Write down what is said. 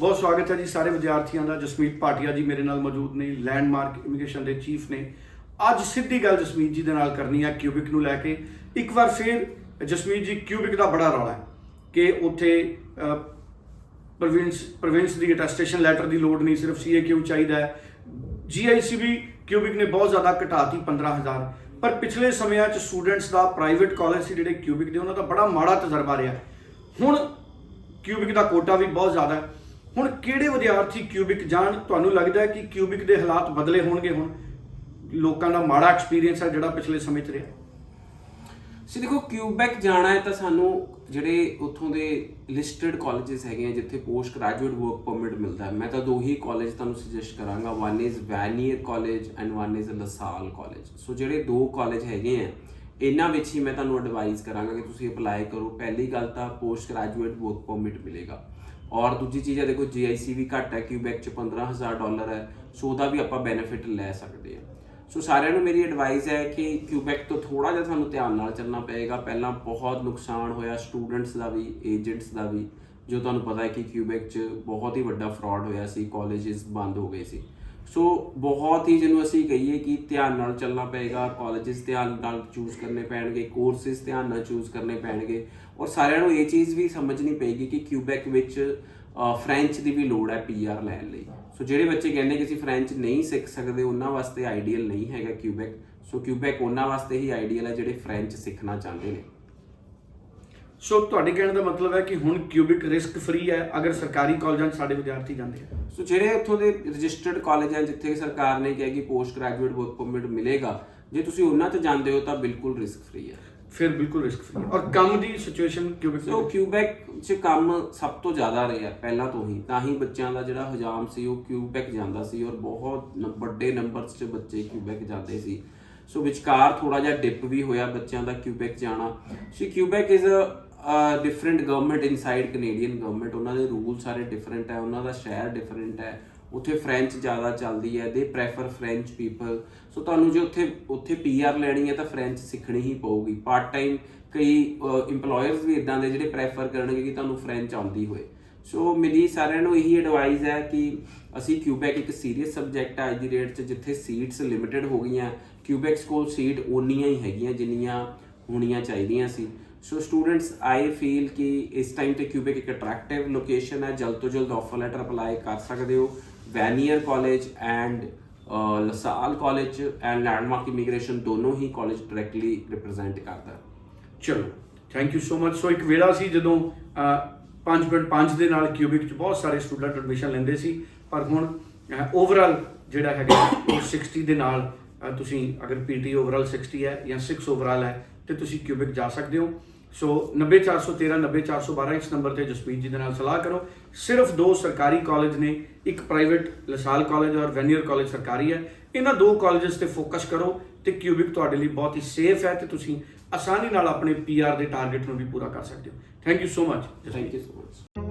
ਬਹੁਤ ਸਵਾਗਤ ਹੈ ਜੀ ਸਾਰੇ ਵਿਦਿਆਰਥੀਆਂ ਦਾ। ਜਸਮੀਤ ਭਾਟੀਆ ਜੀ ਮੇਰੇ ਨਾਲ ਮੌਜੂਦ ਨੇ ਲੈਂਡਮਾਰਕ ਇਮੀਗ੍ਰੇਸ਼ਨ ਦੇ ਚੀਫ ਨੇ। ਅੱਜ ਸਿੱਧੀ ਗੱਲ ਜਸਮੀਤ ਜੀ ਦੇ ਨਾਲ ਕਰਨੀ ਹੈ ਕਿਊਬਿਕ ਨੂੰ ਲੈ ਕੇ। ਇੱਕ ਵਾਰ ਫਿਰ ਜਸਮੀਤ ਜੀ ਕਿਊਬਿਕ ਦਾ ਬੜਾ ਰੌਲਾ ਹੈ ਕਿ ਉੱਥੇ ਪ੍ਰੋਵਿੰਸ ਪ੍ਰੋਵਿੰਸ ਦੀ ਅਟੈਸਟੇਸ਼ਨ ਲੈਟਰ ਦੀ ਲੋੜ ਨਹੀਂ, ਸਿਰਫ ਸੀਏਕਿਊ ਚਾਹੀਦਾ ਹੈ। ਜੀਆਈਸੀਬੀ ਕਿਊਬਿਕ ਨੇ ਬਹੁਤ ਜ਼ਿਆਦਾ ਘਟਾਤੀ 15000 ਪਰ ਪਿਛਲੇ ਸਮਿਆਂ 'ਚ ਸਟੂਡੈਂਟਸ ਦਾ ਪ੍ਰਾਈਵੇਟ ਕਾਲਜ ਸੀ ਜਿਹੜੇ ਕਿਊਬਿਕ ਦੇ, ਉਹਨਾਂ ਦਾ ਬੜਾ ਮਾੜਾ ਤਜਰਬਾ ਰਿਹਾ। ਹੁਣ ਕਿਊਬਿਕ ਦਾ ਕੋਟਾ ਵੀ ਬਹੁਤ ਜ਼ਿਆਦਾ ਹੈ। ਹੁਣ ਕਿਹੜੇ ਵਿਦਿਆਰਥੀ ਕਿਊਬਿਕ ਜਾਣ? ਤੁਹਾਨੂੰ ਲੱਗਦਾ ਹੈ ਕਿ ਕਿਊਬਿਕ ਦੇ ਹਾਲਾਤ ਬਦਲੇ ਹੋਣਗੇ ਹੁਣ? ਲੋਕਾਂ ਦਾ ਮਾੜਾ ਐਕਸਪੀਰੀਅੰਸ ਹੈ ਜਿਹੜਾ ਪਿਛਲੇ ਸਮੇਂ 'ਚ ਰਿਹਾ। ਸੀ ਦੇਖੋ ਕਿਊਬੈਕ ਜਾਣਾ ਹੈ ਤਾਂ ਸਾਨੂੰ ਜਿਹੜੇ ਉੱਥੋਂ ਦੇ ਲਿਸਟਡ ਕਾਲਜਸ ਹੈਗੇ ਆ, ਜਿੱਥੇ ਪੋਸਟ ਗ੍ਰੈਜੂਏਟ ਵਰਕ ਪਰਮਿਟ ਮਿਲਦਾ ਹੈ, ਮੈਂ ਤਾਂ ਦੋ ਹੀ ਕਾਲਜ ਤੁਹਾਨੂੰ ਸੁਜੈਸਟ ਕਰਾਂਗਾ। One is Vanier college and one is LaSalle college so ਜਿਹੜੇ ਦੋ ਕਾਲਜ ਹੈਗੇ ਆ, ਇਹਨਾਂ ਵਿੱਚ ਹੀ ਮੈਂ ਤੁਹਾਨੂੰ ਐਡਵਾਈਸ ਕਰਾਂਗਾ ਕਿ ਤੁਸੀਂ ਅਪਲਾਈ ਕਰੋ। ਪਹਿਲੀ ਗੱਲ ਤਾਂ ਪੋਸਟ ਗ੍ਰੈਜੂਏਟ ਵਰਕ ਪਰਮਿਟ ਮਿਲੇਗਾ। ਔਰ ਦੂਜੀ ਚੀਜ਼ ਹੈ, ਦੇਖੋ ਜੀਆਈਸੀ ਵੀ ਘੱਟ ਹੈ ਕਿਊਬੈਕ ਚ 15000 ਡਾਲਰ ਹੈ, ਸੋ ਉਹਦਾ ਵੀ ਆਪਾਂ ਬੈਨੀਫਿਟ ਲੈ ਸਕਦੇ ਹਾਂ। ਸੋ ਸਾਰਿਆਂ ਨੂੰ ਮੇਰੀ ਐਡਵਾਈਸ ਹੈ ਕਿ ਕਿਊਬੈਕ ਤੋਂ ਥੋੜਾ ਜਿਹਾ ਤੁਹਾਨੂੰ ਧਿਆਨ ਨਾਲ ਚੱਲਣਾ ਪਏਗਾ। ਪਹਿਲਾਂ ਬਹੁਤ ਨੁਕਸਾਨ ਹੋਇਆ ਸਟੂਡੈਂਟਸ ਦਾ ਵੀ ਏਜੰਟਸ ਦਾ ਵੀ, ਜੋ ਤੁਹਾਨੂੰ ਪਤਾ ਹੈ ਕਿ ਕਿਊਬੈਕ 'ਚ ਬਹੁਤ ਹੀ ਵੱਡਾ ਫਰਾਡ ਹੋਇਆ ਸੀ ਕਾਲਜਸ ਬੰਦ ਹੋ ਗਏ ਸੀ। ਸੋ ਬਹੁਤ ਹੀ ਜਿਹਨੂੰ ਅਸੀਂ ਕਹੀਏ ਕਿ ਧਿਆਨ ਨਾਲ ਚੱਲਣਾ ਪਏਗਾ ਕਾਲਜਸ ਧਿਆਨ ਨਾਲ ਚੂਜ਼ ਕਰਨੇ ਪੈਣਗੇ ਕੋਰਸਿਸ ਧਿਆਨ ਨਾਲ ਚੂਜ਼ ਕਰਨੇ ਪੈਣਗੇ ਔਰ ਸਾਰਿਆਂ ਨੂੰ ਇਹ ਚੀਜ਼ ਵੀ ਸਮਝਣੀ ਪਏਗੀ ਕਿ ਕਿਊਬੈਕ ਵਿੱਚ ਫ੍ਰੈਂਚ ਦੀ ਵੀ ਲੋੜ ਹੈ ਪੀਆਰ ਲੈਣ ਲਈ। ਸੋ ਜਿਹੜੇ ਬੱਚੇ ਕਹਿੰਦੇ ਕਿ ਅਸੀਂ ਫ੍ਰੈਂਚ ਨਹੀਂ ਸਿੱਖ ਸਕਦੇ, ਉਹਨਾਂ ਵਾਸਤੇ ਆਈਡੀਅਲ ਨਹੀਂ ਹੈਗਾ ਕਿਊਬੈਕ ਸੋ ਕਿਊਬੈਕ ਉਹਨਾਂ ਵਾਸਤੇ ਹੀ ਆਈਡੀਅਲ ਹੈ ਜਿਹੜੇ ਫ੍ਰੈਂਚ ਸਿੱਖਣਾ ਚਾਹੁੰਦੇ ਨੇ। ਸੋ ਤੁਹਾਡੇ ਕਹਿਣ ਦਾ ਮਤਲਬ ਹੈ ਕਿ ਹੁਣ ਕਿਊਬਿਕ ਰਿਸਕ ਫ੍ਰੀ ਹੈ ਅਗਰ ਸਰਕਾਰੀ ਕਾਲਜਾਂ 'ਚ ਸਾਡੇ ਵਿਦਿਆਰਥੀ ਜਾਂਦੇ ਆ। ਸੋ ਜਿਹੜੇ ਉੱਥੋਂ ਦੇ ਰਜਿਸਟਰਡ ਕਾਲਜ ਹਨ ਜਿੱਥੇ ਸਰਕਾਰ ਨੇ ਕਿਹਾ ਕਿ ਪੋਸਟ ਗ੍ਰੈਜੂਏਟ ਵਰਕ ਪਰਮਿਟ ਮਿਲੇਗਾ ਜੇ ਤੁਸੀਂ ਉਹਨਾਂ ਤੇ ਜਾਂਦੇ ਹੋ ਤਾਂ ਬਿਲਕੁਲ ਰਿਸਕ ਫ੍ਰੀ ਹੈ। ਫਿਰ ਬਿਲਕੁਲ ਰਿਸਕ ਫ੍ਰੀ ਔਰ ਕੰਮ ਦੀ ਸਿਚੁਏਸ਼ਨ ਕਿਊਬਿਕ ਸੋ ਕਿਊਬੈਕ 'ਚ ਕੰਮ ਸਭ ਤੋਂ ਜ਼ਿਆਦਾ ਰਿਹਾ ਪਹਿਲਾਂ ਤੋਂ ਹੀ। ਤਾਂ ਹੀ ਬੱਚਿਆਂ ਦਾ ਜਿਹੜਾ ਹਜਾਮ ਸੀ ਉਹ ਕਿਊਬੈਕ ਜਾਂਦਾ ਸੀ ਔਰ ਬਹੁਤ ਨ- ਵੱਡੇ ਨੰਬਰਸ 'ਚ ਬੱਚੇ ਕਿਊਬੈਕ ਜਾਂਦੇ ਸੀ। ਸੋ ਵਿਚਕਾਰ ਥੋੜਾ ਜਿਹਾ ਡਿਪ ਵੀ ਹੋਇਆ ਬੱਚਿਆਂ ਦਾ ਕਿਊਬੈਕ ਜਾਣਾ so Quebec is a different government inside Canadian government ਉਹਨਾਂ ਦੇ ਰੂਲ ਸਾਰੇ ਡਿਫਰੈਂਟ ਹੈ ਉਹਨਾਂ ਦਾ ਸ਼ਹਿਰ ਡਿਫਰੈਂਟ ਹੈ ਉੱਥੇ ਫ੍ਰੈਂਚ ਜ਼ਿਆਦਾ ਚੱਲਦੀ ਹੈ ਦੇ ਪ੍ਰੈਫਰ ਫ੍ਰੈਂਚ ਪੀਪਲ ਸੋ ਤੁਹਾਨੂੰ ਜੇ ਉੱਥੇ ਉੱਥੇ ਪੀਆਰ ਲੈਣੀ ਹੈ ਤਾਂ ਫ੍ਰੈਂਚ ਸਿੱਖਣੀ ਹੀ ਪਊਗੀ। ਪਾਰਟ ਟਾਈਮ ਕਈ EMPLOYERS ਵੀ ਇਦਾਂ ਦੇ ਜਿਹੜੇ ਪ੍ਰੈਫਰ ਕਰਨਗੇ ਕਿ ਤੁਹਾਨੂੰ ਫ੍ਰੈਂਚ ਆਉਂਦੀ ਹੋਏ। ਸੋ ਮੇਰੀ ਸਾਰਿਆਂ ਨੂੰ ਇਹੀ ਐਡਵਾਈਸ ਹੈ ਕਿ ਅਸੀਂ ਕਿਊਬੈਕ ਇੱਕ ਸੀਰੀਅਸ ਸਬਜੈਕਟ ਹੈ ਅੱਜ ਦੀ ਡੇਟ 'ਚ ਜਿੱਥੇ ਸੀਟਸ ਲਿਮਿਟਿਡ ਹੋ ਗਈਆਂ ਕਿਊਬੈਕਸ ਕੋਲ ਸੀਟ ਓਨੀਆਂ ਹੀ ਹੈਗੀਆਂ, ਜਿੰਨੀਆਂ ਹੋਣੀਆਂ ਚਾਹੀਦੀਆਂ ਸੀ। ਸੋ ਸਟੂਡੈਂਟਸ ਆਈ ਫੀਲ ਕਿ ਇਸ ਟਾਈਮ ਤੇ ਕਿਊਬਿਕ ਇੱਕ ਅਟਰੈਕਟਿਵ ਲੋਕੇਸ਼ਨ ਹੈ ਜਲਦ ਤੋਂ ਜਲਦ ਆਫਰ ਲੈਟਰ ਅਪਲਾਈ ਕਰ ਸਕਦੇ ਹੋ Vanier college and LaSalle college and Landmark immigration ਦੋਨੋਂ ਹੀ ਕਾਲਜ ਡਾਇਰੈਕਟਲੀ ਰਿਪਰੈਜ਼ੈਂਟ ਕਰਦਾ ਚਲੋ thank you so much so ਇੱਕ ਵੇਲਾ ਸੀ ਜਦੋਂ 5.5 ਦੇ ਨਾਲ ਕਿਊਬਿਕ ਚ ਬਹੁਤ ਸਾਰੇ ਸਟੂਡੈਂਟ ਐਡਮਿਸ਼ਨ ਲੈਂਦੇ ਸੀ। ਪਰ ਹੁਣ ਓਵਰਆਲ ਜਿਹੜਾ ਹੈਗਾ, ਉਹ 60 ਦੇ ਨਾਲ ਤੁਸੀਂ ਅਗਰ ਪੀਟੀ ਓਵਰਆਲ 60 ਹੈ ਜਾਂ 6 ਓਵਰਆਲ ਹੈ, ਤੇ ਤੁਸੀਂ ਕਿਊਬਿਕ ਜਾ ਸਕਦੇ ਹੋ। ਸੋ 90413 90412 ਇਸ ਨੰਬਰ ਤੇ ਜਸਪੀਤ ਜੀ ਦੇ ਨਾਲ ਸਲਾਹ ਕਰੋ। ਸਿਰਫ ਦੋ ਸਰਕਾਰੀ ਕਾਲਜ ਨੇ, ਇੱਕ ਪ੍ਰਾਈਵੇਟ ਲਸਾਲ ਕਾਲਜ ਔਰ ਵੈਨੀਅਰ ਕਾਲਜ ਸਰਕਾਰੀ ਹੈ। ਇਹਨਾਂ ਦੋ ਕਾਲਜਸ ਤੇ ਫੋਕਸ ਕਰੋ ਤੇ ਕਿਊਬਿਕ ਤੁਹਾਡੇ ਲਈ ਬਹੁਤ ਹੀ ਸੇਫ ਹੈ ਤੇ ਤੁਸੀਂ ਆਸਾਨੀ ਨਾਲ ਆਪਣੇ ਪੀਆਰ ਦੇ ਟਾਰਗੇਟ ਨੂੰ ਵੀ ਪੂਰਾ ਕਰ ਸਕਦੇ ਹੋ। Thank you so much thank you so much.